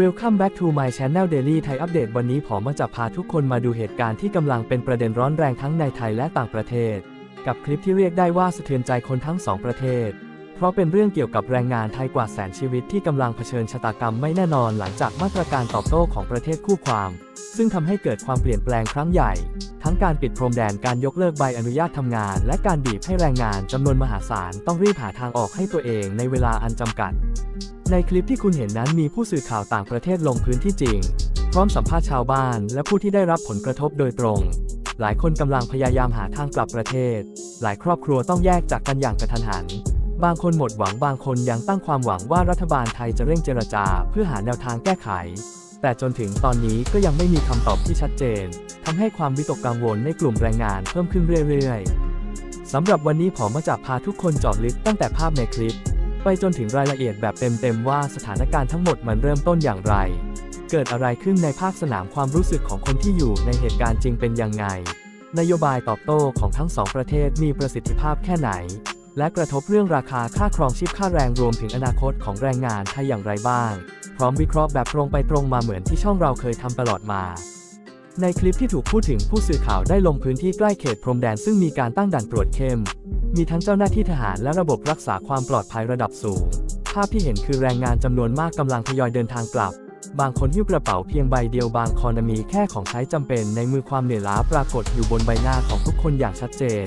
Welcome back to my channel Daily Thai Update วันนี้ผมจะพาทุกคนมาดูเหตุการณ์ที่กำลังเป็นประเด็นร้อนแรงทั้งในไทยและต่างประเทศ กับคลิปที่เรียกได้ว่าสะเทือนใจคนทั้งสองประเทศ เพราะเป็นเรื่องเกี่ยวกับแรงงานไทยกว่าแสนชีวิตที่กำลังเผชิญชะตากรรมไม่แน่นอนหลังจากมาตรการตอบโต้ของประเทศคู่ความ ซึ่งทำให้เกิดความเปลี่ยนแปลงครั้งใหญ่ ทั้งการปิดพรมแดนการยกเลิกใบอนุญาตทำงาน และการบีบให้แรงงานจำนวนมหาศาลต้องรีบหาทางออกให้ตัวเองในเวลาอันจำกัด ในคลิปที่คุณเห็นนั้นมีผู้สื่อข่าวต่างประเทศลงพื้นที่จริง พร้อมสัมภาษณ์ชาวบ้านและผู้ที่ได้รับผลกระทบโดยตรง หลายคนกำลังพยายามหาทางกลับประเทศ หลายครอบครัวต้องแยกจากกันอย่างกระทันหัน บางคนหมดหวังบางคนยังตั้งความหวังว่ารัฐบาลไทยจะเร่งเจรจา เพื่อหาแนวทางแก้ไข แต่จนถึงตอนนี้ก็ยังไม่มีคำตอบที่ชัดเจนทำให้ความวิตกกังวลในกลุ่มแรงงานเพิ่มขึ้นเรื่อยๆสำหรับวันนี้ผมมาจากพาทุกคนจอดลึกตั้งแต่ภาพในคลิป ไปจนถึงรายละเอียดแบบเต็มๆว่าสถานการณ์ทั้งหมดมันเริ่มต้นอย่างไร เกิดอะไรขึ้นในภาคสนามความรู้สึกของคนที่อยู่ในเหตุการณ์จริงเป็นยังไง นโยบายตอบโต้ของทั้งสองประเทศมีประสิทธิภาพแค่ไหน และกระทบเรื่องราคาค่าครองชีพค่าแรงรวมถึงอนาคตของแรงงานไทยอย่างไรบ้าง พร้อมวิเคราะห์แบบตรงไปตรงมาเหมือนที่ช่องเราเคยทำตลอดมาในคลิปที่ถูกพูดถึงผู้สื่อข่าวได้ลงพื้นที่ใกล้เขตพรมแดนซึ่งมีการตั้งด่านตรวจเข้ม มีทั้งเจ้าหน้าที่ทหารและระบบรักษาความปลอดภัยระดับสูง ภาพที่เห็นคือแรงงานจำนวนมากกำลังทยอยเดินทางกลับ บางคนหิ้วกระเป๋าเพียงใบเดียวบางคนมีแค่ของใช้จำเป็นในมือความเหนื่อยล้าปรากฏอยู่บนใบหน้าของทุกคนอย่างชัดเจน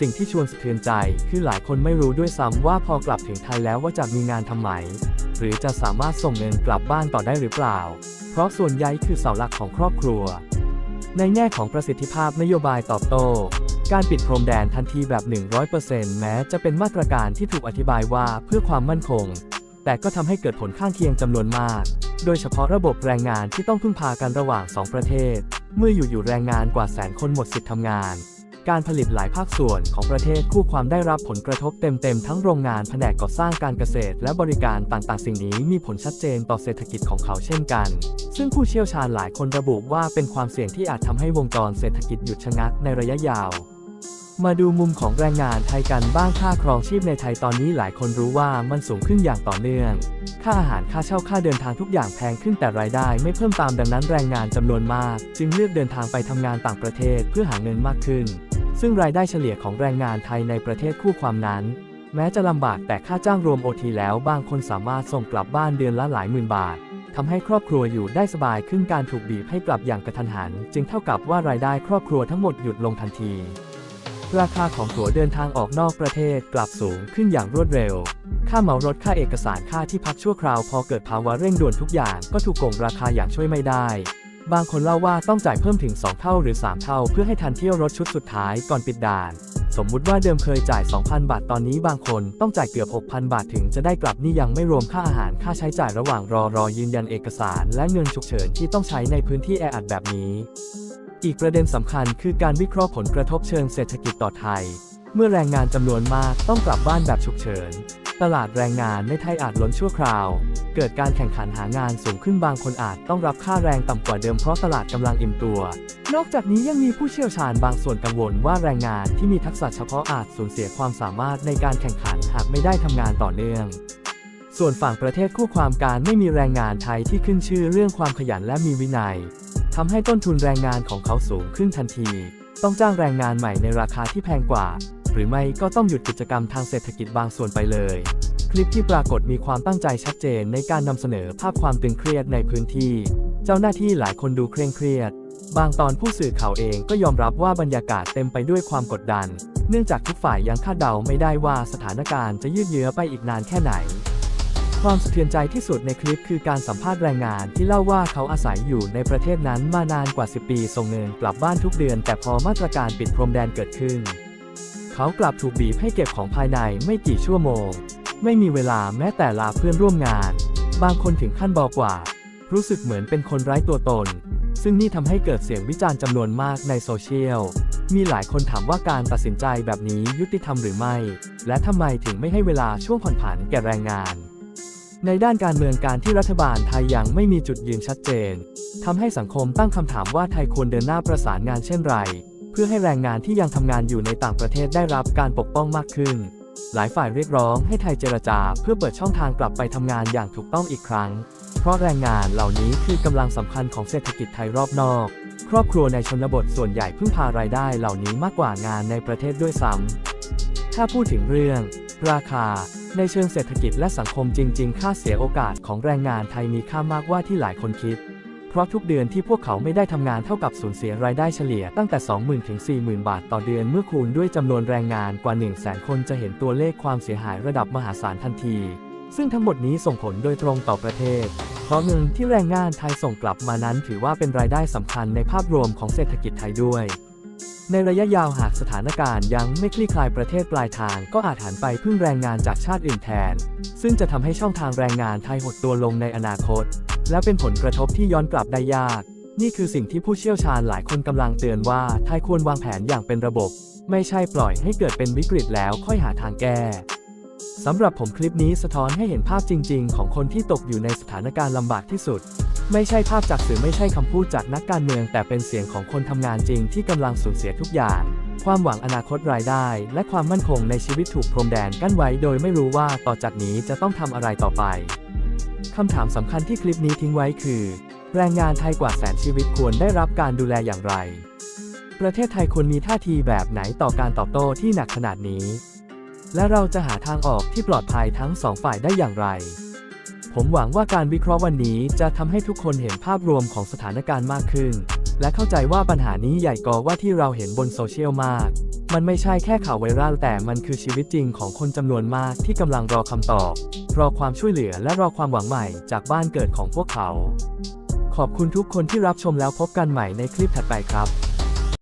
สิ่งที่ชวนสะเทือนใจคือหลายคนไม่รู้ด้วยซ้ำว่าพอกลับถึงไทยแล้วว่าจะมีงานทำไหม หรือจะสามารถส่งเงินกลับบ้านต่อได้หรือเปล่า เพราะส่วนใหญ่คือเสาหลักของครอบครัว ในแง่ของประสิทธิภาพนโยบายตอบโต้ การปิดพรมแดนทันทีแบบ 100%แม้จะเป็นมาตรการที่ถูกอธิบายว่าเพื่อความมั่นคง แต่ก็ทำให้เกิดผลข้างเคียงจำนวนมาก โดยเฉพาะระบบแรงงานที่ต้องพึ่งพากันระหว่าง 2 ประเทศ เมื่ออยู่ๆแรงงานกว่าแสนคนหมดสิทธิ์ทำงาน การผลิตหลายภาคส่วนของประเทศคู่ความได้รับผลกระทบเต็มๆทั้งโรงงานแผนกก่อสร้างการเกษตร และบริการต่างๆ สิ่งนี้มีผลชัดเจนต่อเศรษฐกิจของเขาเช่นกัน ซึ่งผู้เชี่ยวชาญหลายคนระบุว่าเป็นความเสี่ยงที่อาจทำให้วงจรเศรษฐกิจหยุดชะงักในระยะยาว มาดูมุมของแรงงานไทยกันบ้างค่าครองชีพในไทยตอนนี้หลายคนรู้ว่ามันสูงขึ้นอย่างต่อเนื่อง ค่าอาหารค่าเช่าค่าเดินทางทุกอย่างแพงขึ้นแต่รายได้ไม่เพิ่มตามดังนั้นแรงงานจำนวนมาก จึงเลือกเดินทางไปทำงานต่างประเทศเพื่อหาเงินมากขึ้น ซึ่งรายได้เฉลี่ยของแรงงานไทยในประเทศคู่ความนั้น แม้จะลำบากแต่ค่าจ้างรวมโอทีแล้วบางคนสามารถส่งกลับบ้านเดือนละหลายหมื่นบาททำให้ครอบครัวอยู่ได้สบายขึ้นการถูกบีบให้กลับอย่างกระทันหัน จึงเท่ากับว่ารายได้ครอบครัวทั้งหมดหยุดลงทันที ราคาของตั๋วเดินทางออกนอกประเทศกลับสูงขึ้นอย่างรวดเร็ว ค่าเหมารถค่าเอกสารค่าที่พักชั่วคราวพอเกิดภาวะเร่งด่วนทุกอย่างก็ถูกโกงราคาอย่างช่วยไม่ได้ บางคนเล่าว่าต้องจ่ายเพิ่มถึง 2 เท่าหรือ 3 เท่า เพื่อให้ทันเที่ยวรถชุดสุดท้ายก่อนปิดด่าน สมมุติว่าเดิมเคยจ่าย 2,000 บาทตอนนี้บางคนต้องจ่ายเกือบ 6,000 บาทถึงจะได้กลับนี่ยังไม่รวมค่าอาหารค่าใช้จ่ายระหว่างรอรอยืนยันเอกสาร และเงินฉุกเฉินที่ต้องใช้ในพื้นที่แออัดแบบนี้ อีกประเด็นสำคัญคือการวิเคราะห์ผลกระทบเชิงเศรษฐกิจต่อไทย เมื่อแรงงานจำนวนมากต้องกลับบ้านแบบฉุกเฉิน ตลาดแรงงานในไทยอาจล้นชั่วคราว เกิดการแข่งขันหางานสูงขึ้นบางคนอาจต้องรับค่าแรงต่ำกว่าเดิมเพราะตลาดกำลังอิ่มตัว นอกจากนี้ยังมีผู้เชี่ยวชาญบางส่วนกังวลว่าแรงงานที่มีทักษะเฉพาะอาจสูญเสียความสามารถในการแข่งขันหากไม่ได้ทำงานต่อเนื่องส่วนฝั่งประเทศคู่ความการไม่มีแรงงานไทยที่ขึ้นชื่อเรื่องความขยันและมีวินัย ทำให้ต้นทุนแรงงานของเขาสูงขึ้นทันที ต้องจ้างแรงงานใหม่ในราคาที่แพงกว่า หรือไม่ก็ต้องหยุดกิจกรรมทางเศรษฐกิจบางส่วนไปเลย คลิปที่ปรากฏมีความตั้งใจชัดเจนในการนำเสนอภาพความตึงเครียดในพื้นที่ เจ้าหน้าที่หลายคนดูเคร่งเครียด บางตอนผู้สื่อข่าวเองก็ยอมรับว่าบรรยากาศเต็มไปด้วยความกดดัน เนื่องจากทุกฝ่ายยังคาดเดาไม่ได้ว่าสถานการณ์จะยืดเยื้อไปอีกนานแค่ไหน ความสะเทือนใจที่สุดในคลิปคือการสัมภาษณ์แรงงานที่เล่าว่าเขาอาศัยอยู่ในประเทศนั้นมานานกว่า 10 ปีส่งเงินกลับบ้านทุกเดือน แต่พอมาตรการปิดพรมแดนเกิดขึ้น เขากลับถูกบีบให้เก็บของภายในไม่กี่ชั่วโมง ไม่มีเวลาแม้แต่ลาเพื่อนร่วมงาน บางคนถึงขั้นบอกว่า รู้สึกเหมือนเป็นคนไร้ตัวตน ซึ่งนี่ทำให้เกิดเสียงวิจารณ์จำนวนมากในโซเชียลมีหลายคนถามว่าการตัดสินใจแบบนี้ยุติธรรมหรือไม่ และทำไมถึงไม่ให้เวลาช่วงผ่อนผันแก่แรงงาน ในด้านการเมืองการที่รัฐบาลไทยยังไม่มีจุดยืนชัดเจนทำให้สังคมตั้งคำถามว่าไทยควรเดินหน้าประสานงานเช่นไร เพื่อให้แรงงานที่ยังทำงานอยู่ในต่างประเทศได้รับการปกป้องมากขึ้น หลายฝ่ายเรียกร้องให้ไทยเจรจาเพื่อเปิดช่องทางกลับไปทำงานอย่างถูกต้องอีกครั้ง เพราะแรงงานเหล่านี้คือกำลังสำคัญของเศรษฐกิจไทยรอบนอก ครอบครัวในชนบทส่วนใหญ่พึ่งพารายได้เหล่านี้มากกว่างานในประเทศด้วยซ้ำถ้าพูดถึงเรื่อง ราคา ในเชิงเศรษฐกิจและสังคมจริง ๆ ค่าเสียโอกาสของแรงงานไทยมีค่ามากกว่าที่หลายคนคิด เพราะทุกเดือนที่พวกเขาไม่ได้ทำงานเท่ากับสูญเสียรายได้เฉลี่ยตั้งแต่ 20,000 ถึง 40,000 บาทต่อเดือนเมื่อคูณด้วยจำนวนแรงงานกว่า 100,000 คนจะเห็นตัวเลขความเสียหายระดับมหาศาลทันที ซึ่งทั้งหมดนี้ส่งผลโดยตรงต่อประเทศ เพราะเงินที่แรงงานไทยส่งกลับมานั้นถือว่าเป็นรายได้สำคัญในภาพรวมของเศรษฐกิจไทยด้วย ในระยะยาวหากสถานการณ์ยังไม่คลี่คลายประเทศปลายทางก็อาจหันไปพึ่งแรงงานจากชาติอื่นแทน ซึ่งจะทำให้ช่องทางแรงงานไทยหดตัวลงในอนาคต และเป็นผลกระทบที่ย้อนกลับได้ยาก นี่คือสิ่งที่ผู้เชี่ยวชาญหลายคนกำลังเตือนว่าไทยควรวางแผนอย่างเป็นระบบ ไม่ใช่ปล่อยให้เกิดเป็นวิกฤตแล้วค่อยหาทางแก้สำหรับผมคลิปนี้สะท้อนให้เห็นภาพจริง ๆ ของคนที่ตกอยู่ในสถานการณ์ลำบากที่สุด ไม่ใช่ภาพจากสื่อไม่ใช่คำพูดจากนักการเมือง แต่เป็นเสียงของคนทำงานจริงที่กำลังสูญเสียทุกอย่าง ความหวังอนาคตรายได้ และความมั่นคงในชีวิตถูกพรมแดนกั้นไว้ โดยไม่รู้ว่าต่อจากนี้จะต้องทำอะไรต่อไปคำถามสำคัญที่คลิปนี้ทิ้งไว้คือ แรงงานไทยกว่าแสนชีวิตควรได้รับการดูแลอย่างไร ประเทศไทยควรมีท่าทีแบบไหนต่อการตอบโต้ที่หนักขนาดนี้ และเราจะหาทางออกที่ปลอดภัยทั้งสองฝ่ายได้อย่างไร ผมหวังว่าการวิเคราะห์วันนี้จะทำให้ทุกคนเห็นภาพรวมของสถานการณ์มากขึ้น และเข้าใจว่าปัญหานี้ใหญ่กว่าว่าที่เราเห็นบนโซเชียลมาก มันไม่ใช่แค่ข่าวไวรัลแต่มันคือชีวิตจริงของคนจำนวนมากที่กำลังรอคำตอบ รอความช่วยเหลือและรอความหวังใหม่จากบ้านเกิดของพวกเขา ขอบคุณทุกคนที่รับชมแล้วพบกันใหม่ในคลิปถัดไปครับ